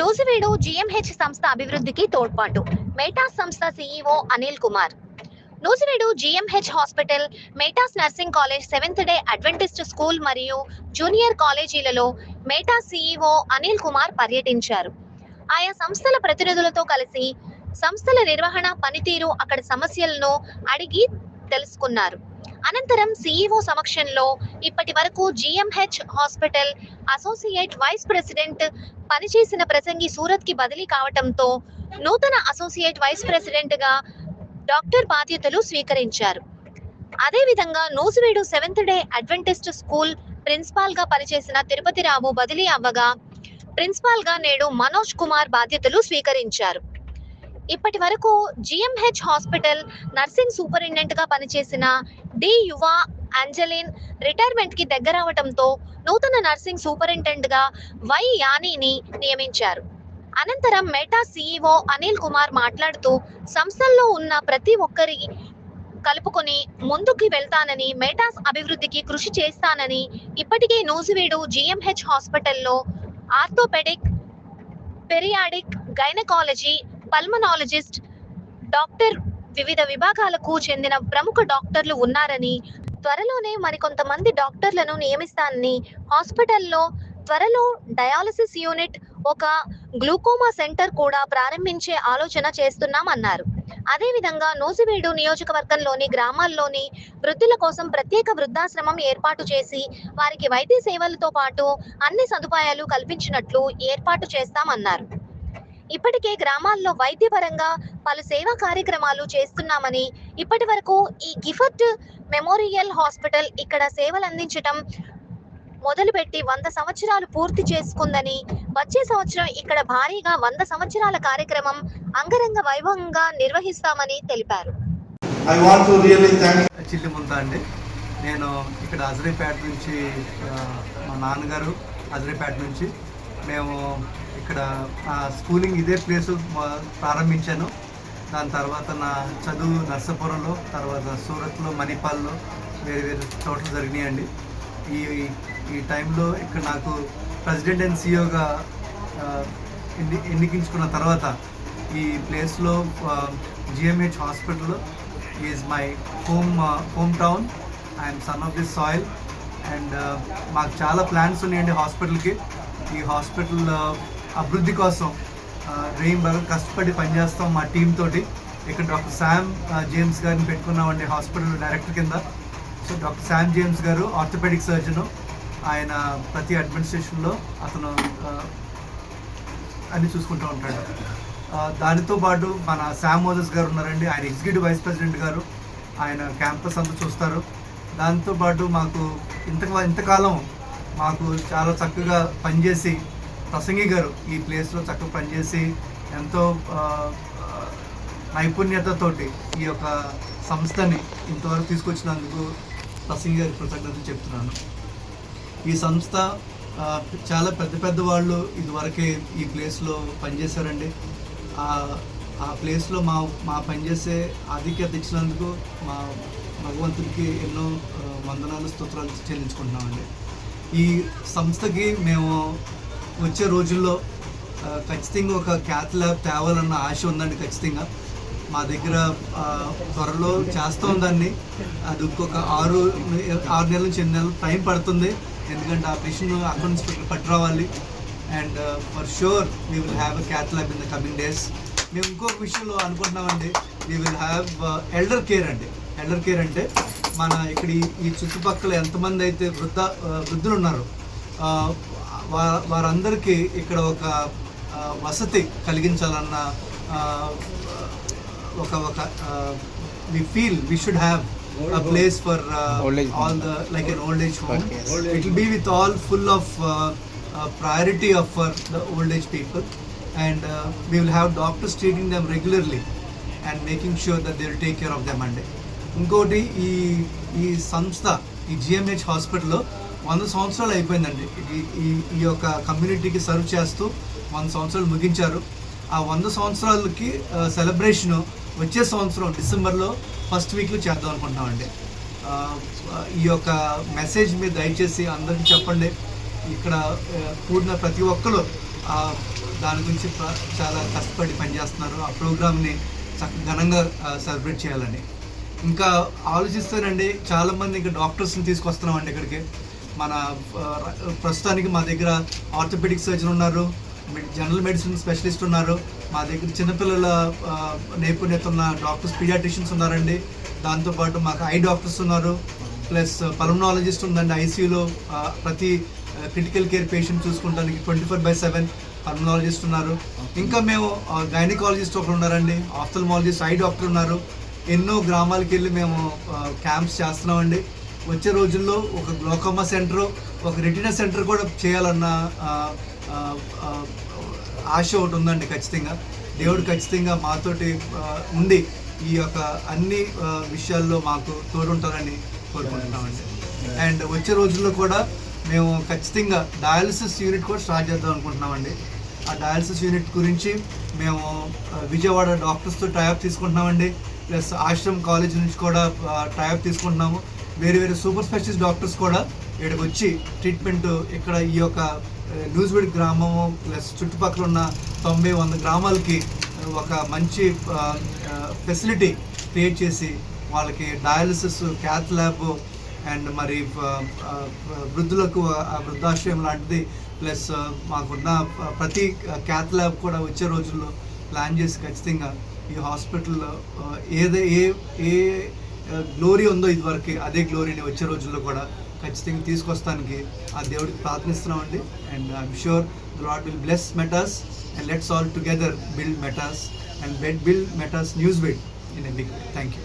నూజివీడు జీఎంహెచ్ సంస్థ అభివృద్ధికి తోడ్పాటు. మేటాస్ సంస్థ CEO Anil Kumar. Nuzvid GMH hospital Maytas nursing college seventh day adventist school మరియు జూనియర్ కాలేజీలలో మేటా సీఈఓ అనిల్ కుమార్ పర్యటించారు. ఆయా సంస్థల ప్రతినిధులతో కలిసి సంస్థల నిర్వహణ పనితీరు అక్కడ సమస్యలను అడిగి తెలుసుకున్నారు. అనంతరం సీఈఓ సమక్షంలో ఇప్పటి వరకు GMH hospital associate vice president పనిచేసిన ప్రసంగి సూరత్కి బదిలీ కావటంతో నూతన అసోసియేట్ వైస్ ప్రెసిడెంట్గా డాక్టర్ బాధ్యతలు స్వీకరించారు. అదేవిధంగా Nuzvid seventh day adventist school ప్రిన్సిపాల్గా పనిచేసిన తిరుపతి రావు బదిలీ అవ్వగా ప్రిన్సిపాల్గా నేడు మనోజ్ కుమార్ బాధ్యతలు స్వీకరించారు. ఇప్పటి వరకు జిఎంహెచ్ హాస్పిటల్ నర్సింగ్ సూపరింటెండెంట్గా పనిచేసిన డి యువ అంజలిన్ రిటైర్మెంట్కి దగ్గరవటంతో నూతన నర్సింగ్ సూపరింటెండెంట్గా వై యానీని నియమించారు. అనంతరం మెటా సీఈఓ అనిల్ కుమార్ మాట్లాడుతూ సంస్థల్లో ఉన్న ప్రతి ఒక్కరి కలుపుకొని ముందుకు వెళ్తానని మెటాస్ అభివృద్ధికి కృషి చేస్తానని ఇప్పటికే నూజివీడు జిఎంహెచ్ హాస్పిటల్లో orthopaedic periodic gynaecology pulmonologist doctor వివిధ విభాగాలకు చెందిన ప్రముఖ డాక్టర్లు ఉన్నారని త్వరలోనే మరికొంతమంది డాక్టర్లను నియమిస్తానని హాస్పిటల్లో త్వరలో డయాలసిస్ యూనిట్ ఒక గ్లూకోమా సెంటర్ కూడా ప్రారంభించే ఆలోచన చేస్తున్నామన్నారు. అదేవిధంగా నూజివీడు నియోజకవర్గంలోని గ్రామాల్లోని వృద్ధుల కోసం ప్రత్యేక వృద్ధాశ్రమం ఏర్పాటు చేసి వారికి వైద్య సేవలతో పాటు అన్ని సదుపాయాలు కల్పించినట్లు ఏర్పాటు చేస్తామన్నారు. ఇప్పటికే గ్రామాల్లో వైద్యపరంగా పలు సేవా కార్యక్రమాలు చేస్తున్నామని ఇప్పటి వరకు ఈ గిఫర్ట్ మెమోరియల్ హాస్పిటల్ ఇక్కడ సేవలు అందించటం మొదలుపెట్టి వంద సంవత్సరాలు పూర్తి చేసుకుందని వచ్చే సంవత్సరం ఇక్కడ భారీగా వంద సంవత్సరాల కార్యక్రమం అంగరంగ వైభవంగా నిర్వహిస్తామని తెలిపారు. అండి. నేను ఇక్కడ హజరీపేట నుంచి మా నాన్నగారు హజరీపేట నుంచి మేము ఇక్కడ స్కూలింగ్ ఇదే ప్లేస్ ప్రారంభించాను. దాని తర్వాత నా చదువు నర్సపురంలో తర్వాత సూరత్లో మణిపాల్లో వేరే వేరే చోట్ల జరిగినాయండి. ఈ ఈ టైంలో ఇక్కడ నాకు ప్రెసిడెంట్ అండ్ సిఇఓగా ఎన్ని ఎన్నికించుకున్న తర్వాత ఈ ప్లేస్లో GMH hospital is my home home town I'm son of this soil and మాకు చాలా ప్లాన్స్ ఉన్నాయండి హాస్పిటల్కి ఈ హాస్పిటల్ అభివృద్ధి కోసం రెయిన్ బాగా కష్టపడి పనిచేస్తాం మా టీం తోటి. ఇక్కడ డాక్టర్ శామ్ జేమ్స్ గారిని పెట్టుకున్నామండి హాస్పిటల్ డైరెక్టర్ కింద. సో డాక్టర్ శామ్ జేమ్స్ గారు ఆర్థోపెడిక్ సర్జను. ఆయన ప్రతి అడ్మినిస్ట్రేషన్లో అతను అన్ని చూసుకుంటూ ఉంటాడు. దానితో పాటు మన శామ్ మోజస్ గారు ఉన్నారండి. ఆయన ఎగ్జిక్యూటివ్ వైస్ ప్రెసిడెంట్ గారు. ఆయన క్యాంపస్ అంతా చూస్తారు. దాంతో పాటు మాకు ఇంత ఇంతకాలం మాకు చాలా చక్కగా పనిచేసి ప్రసంగి గారు ఈ ప్లేస్లో చక్కగా పనిచేసి ఎంతో నైపుణ్యతతోటి ఈ యొక్క సంస్థని ఇంతవరకు తీసుకొచ్చినందుకు ప్రసంగి గారి కృతజ్ఞతలు చెప్తున్నాను. ఈ సంస్థ చాలా పెద్ద పెద్ద వాళ్ళు ఇదివరకే ఈ ప్లేస్లో పనిచేశారండి. ఆ ప్లేస్లో మా మా పనిచేసే ఆధిక్యత ఇచ్చినందుకు మా భగవంతుడికి ఎన్నో వందనాలు స్తోత్రాలు చెల్లించుకుంటున్నామండి. ఈ సంస్థకి మేము వచ్చే రోజుల్లో ఖచ్చితంగా ఒక క్యాత్ ల్యాబ్ తేవాలన్న ఆశ ఉందండి ఖచ్చితంగా. మా దగ్గర త్వరలో చేస్తాం దాన్ని. అది ఇంకొక ఆరు ఆరు నెలల నుంచి ఎనిమిది నెలలు టైం పడుతుంది. ఎందుకంటే ఆ మిషన్ అక్కడ నుంచి పట్టు రావాలి. And for sure we will have a cath lab in the coming days. మేము ఇంకొక విషయంలో అనుకుంటున్నామండి. We will have elder care అండి. ఎల్డర్ కేర్ అంటే మన ఇక్కడ ఈ- చుట్టుపక్కల ఎంతమంది అయితే వృద్ధ వృద్ధులు ఉన్నారు వారందరికీ ఇక్కడ ఒక వసతి కలిగించాలన్న ఒక ఒక we feel we should have a place for uh, all the like an old age home. It will be with all full of uh, uh, priority of for the old age people, and uh, we will have doctors treating them regularly and making sure that they will take care of them అండి ఇంకోటి ఈ ఈ సంస్థ ఈ జిఎంహెచ్ హాస్పిటల్లో వంద సంవత్సరాలు అయిపోయిందండి. ఈ ఈ యొక్క కమ్యూనిటీకి సర్వ్ చేస్తూ వంద సంవత్సరాలు ముగించారు. ఆ వంద సంవత్సరాలకి సెలబ్రేషను వచ్చే సంవత్సరం డిసెంబర్లో ఫస్ట్ వీక్లో చేద్దాం అనుకుంటున్నామండి. ఈ యొక్క మెసేజ్ మీరు దయచేసి అందరికీ చెప్పండి. ఇక్కడ కూడిన ప్రతి ఒక్కరు దాని గురించి చాలా కష్టపడి పనిచేస్తున్నారు. ఆ ప్రోగ్రామ్ని చక్క ఘనంగా సెలబ్రేట్ చేయాలని. ఇంకా ఆలోచిస్తానండి. చాలామంది ఇంకా డాక్టర్స్ని తీసుకొస్తున్నామండి ఇక్కడికి. మన ప్రస్తుతానికి మా దగ్గర ఆర్థోపెడిక్ సర్జన్ ఉన్నారు. జనరల్ మెడిసిన్ స్పెషలిస్ట్ ఉన్నారు. మా దగ్గర చిన్నపిల్లల నైపుణ్యత ఉన్న డాక్టర్స్ పీడియాట్రిషియన్స్ ఉన్నారండి. దాంతోపాటు మాకు ఐ డాక్టర్స్ ఉన్నారు. ప్లస్ పల్మనాలజిస్ట్ ఉందండి ఐసీయూలో ప్రతి critical care patient చూసుకుంటానికి twenty four by seven pulmonologist ఉన్నారు. ఇంకా మేము గైనకాలజిస్ట్ ఒకరు ఉన్నారండి. ఆఫ్థల్మాలజిస్ట్ ఐ డాక్టర్ ఉన్నారు. ఎన్నో గ్రామాలకు వెళ్ళి మేము క్యాంప్స్ చేస్తున్నామండి. వచ్చే రోజుల్లో ఒక గ్లోకోమా సెంటర్ ఒక రెటినా సెంటర్ కూడా చేయాలన్న ఆశ ఒకటి ఉందండి ఖచ్చితంగా. దేవుడు ఖచ్చితంగా మాతోటి ఉండి ఈ యొక్క అన్ని విషయాల్లో మాకు తోడుంటారని కోరుకుంటున్నామండి. అండ్ వచ్చే రోజుల్లో కూడా మేము ఖచ్చితంగా డయాలసిస్ యూనిట్ కూడా స్టార్ట్ చేద్దాం అనుకుంటున్నామండి. ఆ డయాలసిస్ యూనిట్ గురించి మేము విజయవాడ డాక్టర్స్తో టైప్ తీసుకుంటున్నామండి. ప్లస్ ఆశ్రమ్ కాలేజ్ నుంచి కూడా టైప్ తీసుకుంటున్నాము. వేరే వేరే సూపర్ స్పెషలిస్ట్ డాక్టర్స్ కూడా ఇక్కడికి వచ్చి ట్రీట్మెంట్ ఇక్కడ ఈ యొక్క న్యూస్బిడ్ గ్రామము ప్లస్ చుట్టుపక్కల ఉన్న తొంభై వంద గ్రామాలకి ఒక మంచి ఫెసిలిటీ క్రియేట్ చేసి వాళ్ళకి డయాలసిస్ క్యాత్ ల్యాబ్ అండ్ మరి వృద్ధులకు ఆ వృద్ధాశ్రయం లాంటిది ప్లస్ మాకున్న ప్రతి క్యాత్ ల్యాబ్ కూడా వచ్చే రోజుల్లో ప్లాన్ చేసి ఖచ్చితంగా ఈ హాస్పిటల్లో ఏదే ఏ ఏ గ్లోరీ ఉందో ఇదివరకు అదే గ్లోరీని వచ్చే రోజుల్లో కూడా ఖచ్చితంగా తీసుకొస్తానికి ఆ దేవుడికి ప్రార్థనిస్తున్నామండి. And I'm sure the Lord will bless metas and let's all together build metas and bed build metas news build in a big thank you